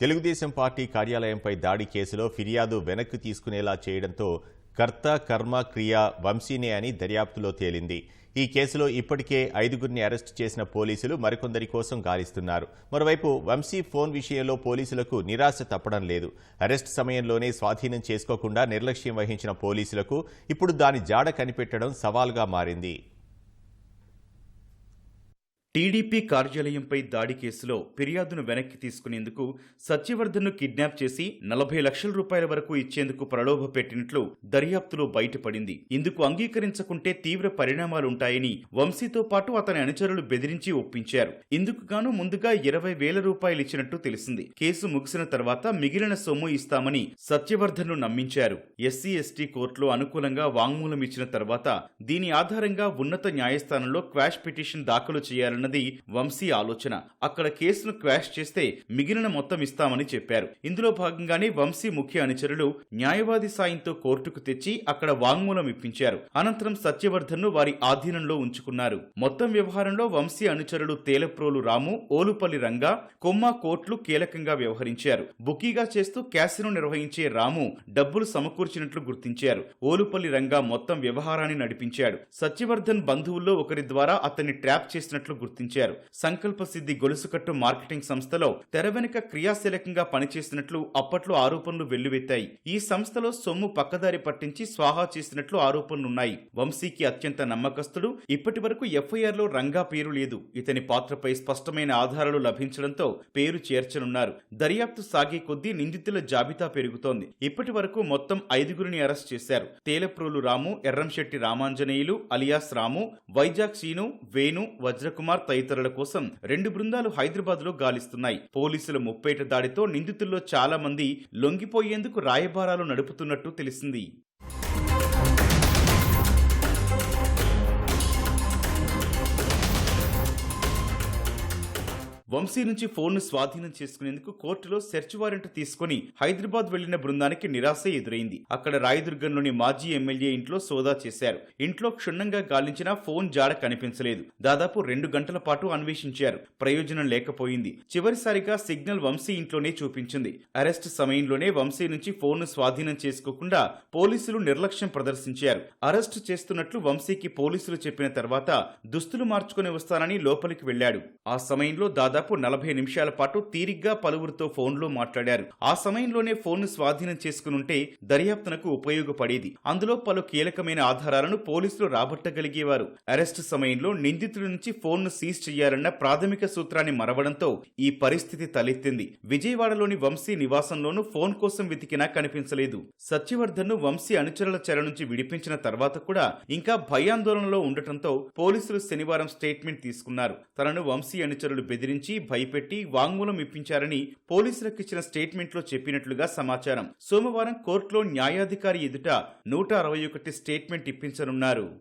Telugu Desam party కార్యాలయంపై దాడి కేసులో ఫిర్యాదు వెనక్కి తీసుకునేలా చేయడంతో కర్త కర్మ క్రియ వంశీనే అని దర్యాప్తులో తేలింది. ఈ కేసులో ఇప్పటికే ఐదుగురిని అరెస్టు చేసిన పోలీసులు మరికొందరి కోసం గాలిస్తున్నారు. మరోవైపు వంశీ ఫోన్ విషయంలో పోలీసులకు నిరాశ తప్పడం లేదు. అరెస్ట్ సమయంలోనే స్వాధీనం చేసుకోకుండా నిర్లక్ష్యం వహించిన పోలీసులకు ఇప్పుడు దాని జాడ కనిపెట్టడం సవాల్గా మారింది. టీడీపీ కార్యాలయంపై దాడి కేసులో ఫిర్యాదును వెనక్కి తీసుకునేందుకు సత్యవర్ధన్ను కిడ్నాప్ చేసి నలభై లక్షల రూపాయల వరకు ఇచ్చేందుకు ప్రలోభ పెట్టినట్లు దర్యాప్తులో బయటపడింది. ఇందుకు అంగీకరించకుంటే తీవ్ర పరిణామాలుంటాయని వంశీతో పాటు అతని అనుచరులు బెదిరించి ఒప్పించారు. ఇందుకు గాను ముందుగా ఇరవై వేల రూపాయలు ఇచ్చినట్టు తెలిసింది. కేసు ముగిసిన తర్వాత మిగిలిన సొమ్ము ఇస్తామని సత్యవర్ధన్ను నమ్మించారు. ఎస్సీ ఎస్టీ కోర్టులో అనుకూలంగా వాంగ్మూలం ఇచ్చిన తర్వాత దీని ఆధారంగా ఉన్నత న్యాయస్థానంలో క్వాష్ పిటిషన్ దాఖలు చేయాలని అన్నది వంశీ ఆలోచన. అక్కడ కేసును క్వాష్ చేస్తే మిగిలిన మొత్తం ఇస్తామని చెప్పారు. ఇందులో భాగంగానే వంశీ ముఖ్య అనుచరులు న్యాయవాది సాయంతో కోర్టుకు తెచ్చి అక్కడ వాంగ్మూలం ఇప్పించారు. అనంతరం సత్యవర్ధన్ను వారి ఆధీనంలో ఉంచుకున్నారు. మొత్తం వ్యవహారంలో వంశీ అనుచరులు తేలప్రోలు రాము ఓలుపల్లి రంగా కొమ్మ కోట్లు కీలకంగా వ్యవహరించారు. బుకీగా చేస్తూ క్యాసినో నిర్వహించే రాము డబ్బులు సమకూర్చినట్లు గుర్తించారు. ఓలుపల్లి రంగా మొత్తం వ్యవహారాన్ని నడిపించాడు. సత్యవర్ధన్ బంధువుల్లో ఒకరి ద్వారా అతన్ని ట్రాప్ చేసినట్లు గుర్తించారు. సంకల్ప సిద్ధి గొలుసుకట్టు మార్కెటింగ్ సంస్థలో తెర వెనుక క్రియాశీలకంగా పనిచేసినట్లు అప్పట్లో ఆరోపణలు వెల్లువెత్తాయి. ఈ సంస్థలో సొమ్ము పక్కదారి పట్టించి స్వాహా చేసినట్లు ఆరోపణలున్నాయి. వంశీకి అత్యంత నమ్మకస్తుడు ఇప్పటి వరకు ఎఫ్ఐఆర్లో రంగా పేరు లేదు. ఇతని పాత్రపై స్పష్టమైన ఆధారాలు లభించడంతో పేరు చేర్చనున్నారు. దర్యాప్తు సాగే కొద్దీ నిందితుల జాబితా పెరుగుతోంది. ఇప్పటి వరకు మొత్తం ఐదుగురిని అరెస్ట్ చేశారు. తేలప్రోలు రాము ఎర్రంశెట్టి రామాంజనేయులు అలియాస్ రాము వైజాగ్ శీను వేణు వజ్రకుమార్ తదితరుల కోసం రెండు బృందాలు హైదరాబాద్లో గాలిస్తున్నాయి. పోలీసుల ముప్పేట దాడితో నిందితుల్లో చాలా మంది లొంగిపోయేందుకు రాయబారాలు నడుపుతున్నట్టు తెలిసింది. వంశీ నుంచి ఫోన్ను స్వాధీనం చేసుకునేందుకు కోర్టులో సెర్చ్ వారెంట్ తీసుకుని హైదరాబాద్ వెళ్ళిన బృందానికి నిరాశ ఎదురైంది. అక్కడ రాయదుర్గంలోని మాజీ ఎమ్మెల్యే ఇంట్లో సోదా చేశారు. ఇంట్లో క్షుణ్ణంగా గాలించినా ఫోన్ జాడ కనిపించలేదు. దాదాపు రెండు గంటల పాటు అన్వేషించారు. ప్రయోజనం లేకపోయింది. చివరిసారిగా సిగ్నల్ వంశీ ఇంట్లోనే చూపించింది. అరెస్ట్ సమయంలోనే వంశీ నుంచి ఫోన్ను స్వాధీనం చేసుకోకుండా పోలీసులు నిర్లక్ష్యం ప్రదర్శించారు. అరెస్టు చేస్తున్నట్లు వంశీకి పోలీసులు చెప్పిన తర్వాత దుస్తులు మార్చుకుని వస్తానని లోపలికి వెళ్ళాడు ఆ సమయంలో దాదాపు నలభై నిమిషాల పాటు తీరిగ్గా పలువురితో ఫోన్లో మాట్లాడారు. ఆ సమయంలోనే ఫోన్ను స్వాధీనం చేసుకునుంటే దర్యాప్తునకు ఉపయోగపడేది. అందులో పలు కీలకమైన ఆధారాలను పోలీసులు రాబట్టగలిగేవారు. అరెస్టు సమయంలో నిందితుడి నుంచి ఫోన్ను సీజ్ చేయాలన్న ప్రాథమిక సూత్రాన్ని మరవడంతో ఈ పరిస్థితి తలెత్తింది. విజయవాడలోని వంశీ నివాసంలోనూ ఫోన్ కోసం వెతికినా కనిపించలేదు. సత్యవర్ధన్ను వంశీ అనుచరుల చెర నుంచి విడిపించిన తర్వాత కూడా ఇంకా భయాందోళనలో ఉండటంతో పోలీసులు శనివారం స్టేట్మెంట్ తీసుకున్నారు. తనను వంశీ అనుచరులు బెదిరించి బెదిరించి భయపెట్టి వాంగ్మూలం ఇప్పించారని పోలీసులకు ఇచ్చిన స్టేట్మెంట్లో చెప్పినట్లుగా సమాచారం. సోమవారం కోర్టులో న్యాయాధికారి ఎదుట నూట అరవై ఒకటి స్టేట్మెంట్ ఇప్పించనున్నారు.